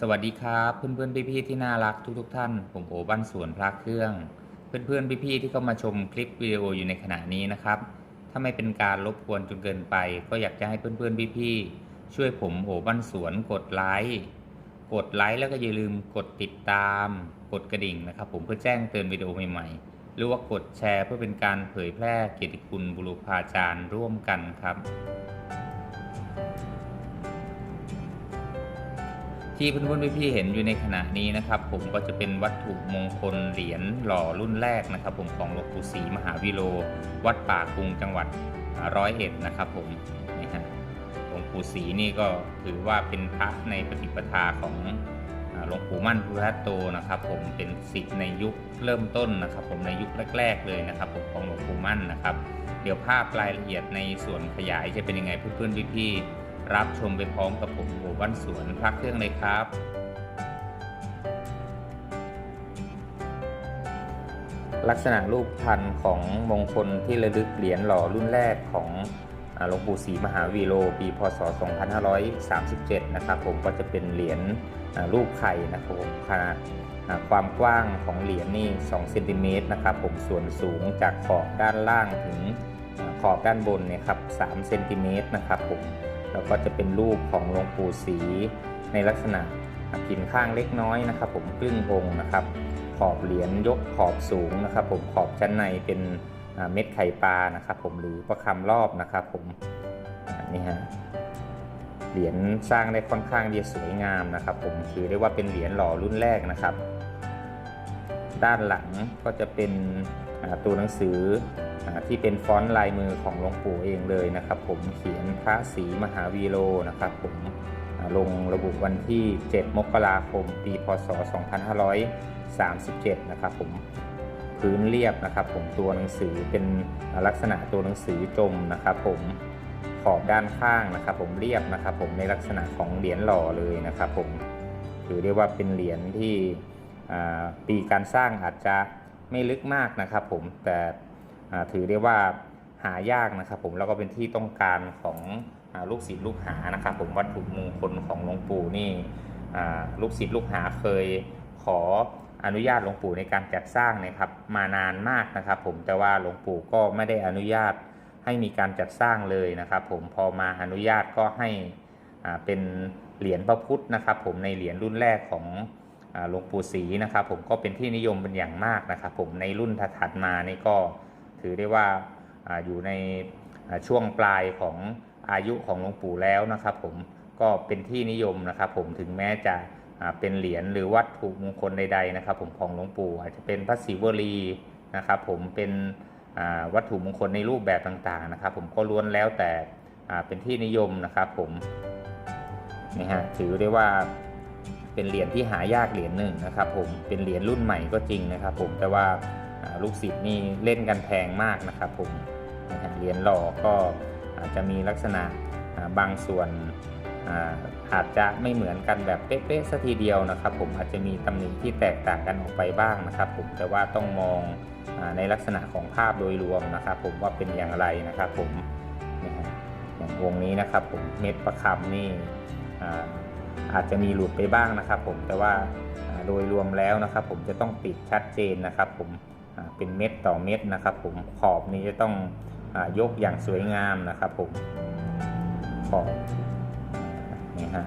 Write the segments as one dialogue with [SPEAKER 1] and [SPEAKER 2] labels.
[SPEAKER 1] สวัสดีครับเพื่อนๆพี่ๆที่น่ารักทุกๆทท่าน ผมโอบ้านสวนพระเครื่อง เพื่อนๆพี่ๆที่เข้ามาชมคลิปวิดีโออยู่ในขณะนี้นะครับ ถ้าไม่เป็นการรบกวนจนเกินไป ก็อยากจะให้เพื่อนๆพี่ๆช่วยผมโอบ้านสวนกดไลค์กดไลค์แล้วก็อย่าลืมกดติดตาม กดกระดิ่งนะครับ ผมเพื่อแจ้งเตือนวิดีโอใหม่ๆ หรือว่ากดแชร์เพื่อเป็นการเผยแพร่เกียรติคุณบุรุษาจารย์ร่วมกันครับ ที่เพื่อนๆพี่ๆเห็นอยู่ในขณะนี้นะครับ ผมก็จะเป็นวัตถุมงคลเหรียญหล่อรุ่นแรกนะครับ ผมของหลวงปู่ศรีมหาวิโล วัดป่ากรุงจังหวัดร้อยเอ็ดนะครับผมนี่ฮะหลวงปู่ศรีนี่ก็ถือว่าเป็นพระในปฏิปทาของหลวงปู่มั่นพุทธโตนะครับ ผมเป็นศิษย์ในยุคเริ่มต้นนะครับ ผมในยุคแรก ๆ เลยนะครับ ผมของหลวงปู่มั่นนะครับ เดี๋ยวภาพรายละเอียดในส่วนขยายจะเป็นยังไงเพื่อนๆพี่ๆ รับชมไปพร้อมกับผมโอบ้านสวนพระเครื่องเลยครับลักษณะรูปพันธ์ของมงคลที่ระลึกเหรียญหล่อรุ่นแรกของหลวงปู่ศรีมหาวีโรปีพศ 2537 นะครับผมก็จะเป็นเหรียญรูปไข่นะครับผมขนาดความกว้างของเหรียญนี่2เซนติเมตรนะครับผมส่วนสูงจากขอบด้านล่างถึงขอบด้านบนเนี่ยครับ3เซนติเมตรนะครับผม แล้วก็จะเป็นรูปของหลวงปู่ศรีในลักษณะพิมพ์ข้างเล็กน้อยนะครับ ผมครึ่งองค์นะครับ ขอบเหรียญยกขอบสูงนะครับ ผมขอบชั้นในเป็นเม็ดไข่ปลานะครับ ผมหรือประคำรอบนะครับ ผมนี่ฮะเหรียญสร้างได้ค่อนข้างที่จะสวยงามนะครับ ผมถือได้ว่าเป็นเหรียญหล่อรุ่นแรกนะครับ ด้านหลังก็จะเป็นตัวหนังสือ ที่เป็นฟอนต์ลายมือของหลวงปู่เองเลยนะครับ ผมเขียนพระศรีมหาวีโรนะครับ ผมลงระบุวันที่ 7 มกราคม ปี พศ 2537 นะครับผมพื้นเรียบนะครับผมตัวหนังสือเป็นลักษณะตัวหนังสือจมนะครับผมขอบด้านข้างนะครับ ผมเรียบนะครับ ผมในลักษณะของเหรียญหล่อเลยนะครับ ผมถือได้ว่าเป็นเหรียญที่ปีการสร้างอาจจะไม่ลึกมากนะครับ ผมแต่ ถือได้ว่าหายากนะครับผมแล้วก็เป็นที่ต้องการของอลูกศิษย์ลูกหานะครับผมวัตถุมงคลของหลวงปู่นี่ลูกศิษย์ลูกหาเคยขออนุญาตหลวงปู่ในการจัดสร้างนะครับมานานมากนะครับ ผมแต่ว่าหลวงปู่ก็ไม่ได้อนุญาตให้มีการจัดสร้างเลยนะครับ ผมพอมาอนุญาตก็ให้เป็นเหรียญพระพุทธนะครับ ผมในเหรียญรุ่นแรกของหลวงปู่ศรีนะครับ ผมก็เป็นที่นิยมเป็นอย่างมากนะครับ ผมในรุ่นถัดมานี่ก็ ถือได้ว่าออยู่ในช่วงปลายของอายุของหลวงปู่แล้วนะครับ ผมก็เป็นที่นิยมนะครับ ผมถึงแม้จะเป็นเหรียญหรือวัตถุมงคลใดๆนะครับ ผมของหลวงปู่อาจจะเป็นพระศิวลีนะครับ ผมเป็นวัตถุมงคลในรูปแบบต่างๆนะครับ ผมก็ล้วนแล้วแต่เป็นที่นิยมนะครับผมนี่ฮะถือได้ว่าเป็นเหรียญที่หายากเหรียญหนึ่งนะครับ ผมเป็นเหรียญรุ่นใหม่ก็จริงนะครับ ผมแต่ว่า ลูกศิษย์นี่เล่นกันแพงมากนะครับผมเหรียญหล่อก็อาจจะมีลักษณะบางส่วนอาจจะไม่เหมือนกันแบบเป๊ะๆสัทีเดียวนะครับ ผมอาจจะมีตำหนิที่แตกต่างกันออกไปบ้างนะครับ ผมแต่ว่าต้องมองอในลักษณะของภาพโดยรวมนะครับ ผมว่าเป็นอย่างไรนะครับ ผมอย่างวงนี้นะครับ ผมเม็ดประคำนี่อาอาจจะมีหลุดไปบ้างนะครับ ผมแต่ว่าโดยรวมแล้วนะครับ ผมจะต้องติดชัดเจนนะครับ ผม เป็นเม็ดต่อเม็ดนะครับ ผมขอบนี้จะต้องอยกอย่างสวยงามนะครับ ผมขอบนี่ฮะ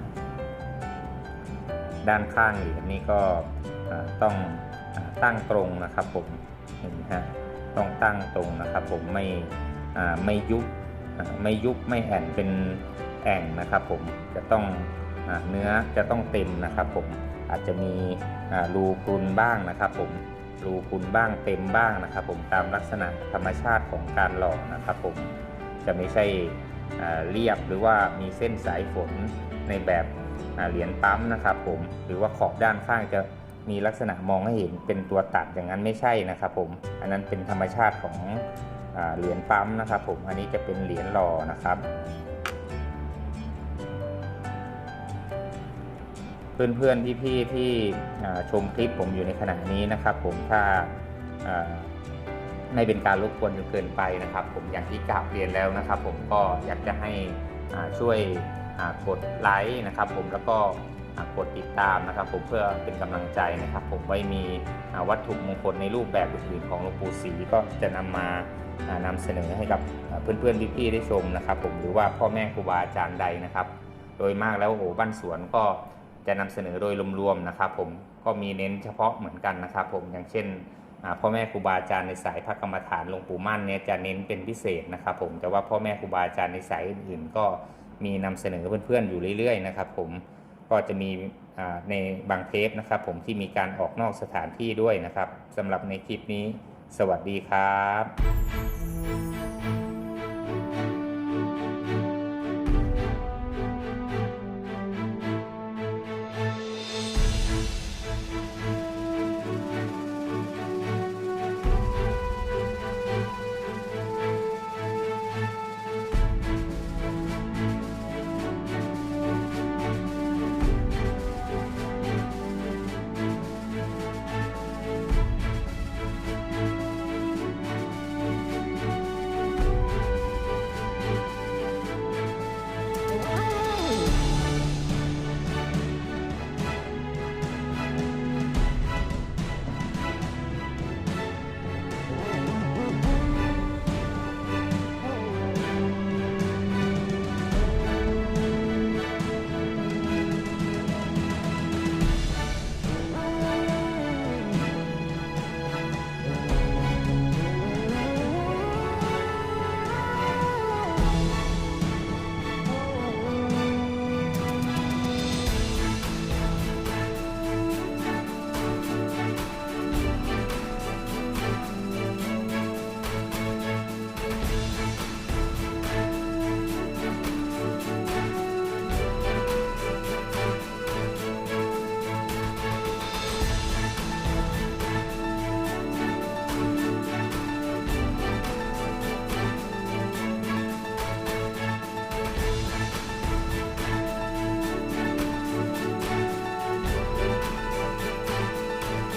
[SPEAKER 1] ด้านข้างเหรียญนี่ก็ต้องอตั้งตรงนะครับ ผมเห็นไหมฮะต้องตั้งตรงนะครับ ผมไม่ไม่ยุบไม่ยุบไม่แอนเป็นแอ่งนะครับ ผมจะต้องอเนื้อจะต้องเต็มนะครับ ผมอาจจะมีรูพรุนบ้างนะครับ ผม รูพรุนบ้างเต็มบ้างนะครับ ผมตามลักษณะธรรมชาติของการหล่อนะครับ ผมจะไม่ใช่เรียบหรือว่ามีเส้นสายฝนในแบบเหรียญปั๊มนะครับ ผมหรือว่าขอบด้านข้างจะมีลักษณะมองให้เห็นเป็นตัวตัดอย่างนั้นไม่ใช่นะครับ ผมอันนั้นเป็นธรรมชาติของอเหรียญปั๊มนะครับ ผมอันนี้จะเป็นเหรียญหล่อนะครับ เพื่อนๆพี่ๆที่อ่าชมคลิปผมอยู่ในขณะนี้นะครับ ผมถ้าไม่เป็นการรบกวนจนเกินไปนะครับ ผมอย่างที่กราบเรียนแล้วนะครับ ผมก็อยากจะให้ช่วยกดไลค์นะครับ ผมแล้วก็กดติดตามนะครับ ผมเพื่อเป็นกำลังใจนะครับ ผมไว้มีวัตถุมงคลในรูปแบบอื่นๆของหลวงปู่ศรีก็จะนำมาอ่านำเสนอให้กับอ่าเพื่อนๆพี่ๆได้ชมนะครับ ผมหรือว่าพ่อแม่ครูบาอาจารย์ใดนะครับ โดยมากแล้วโอ้บ้านสวนก็ จะนำเสนอโดยรวมๆนะครับผมก็มีเน้นเฉพาะเหมือนกันนะครับผมอย่างเช่นพ่อแม่ครูบาอาจารย์ในสายพระกรรมฐานหลวงปู่มั่นเนี่ยจะเน้นเป็นพิเศษนะครับผมแต่ว่าพ่อแม่ครูบาอาจารย์ในสายอื่นๆ ก็มีนำเสนอเพื่อนๆอยู่เรื่อยๆนะครับผมก็จะมีในบางเทปนะครับผมที่มีการออกนอกสถานที่ด้วยนะครับสำหรับในคลิปนี้ สวัสดีครับ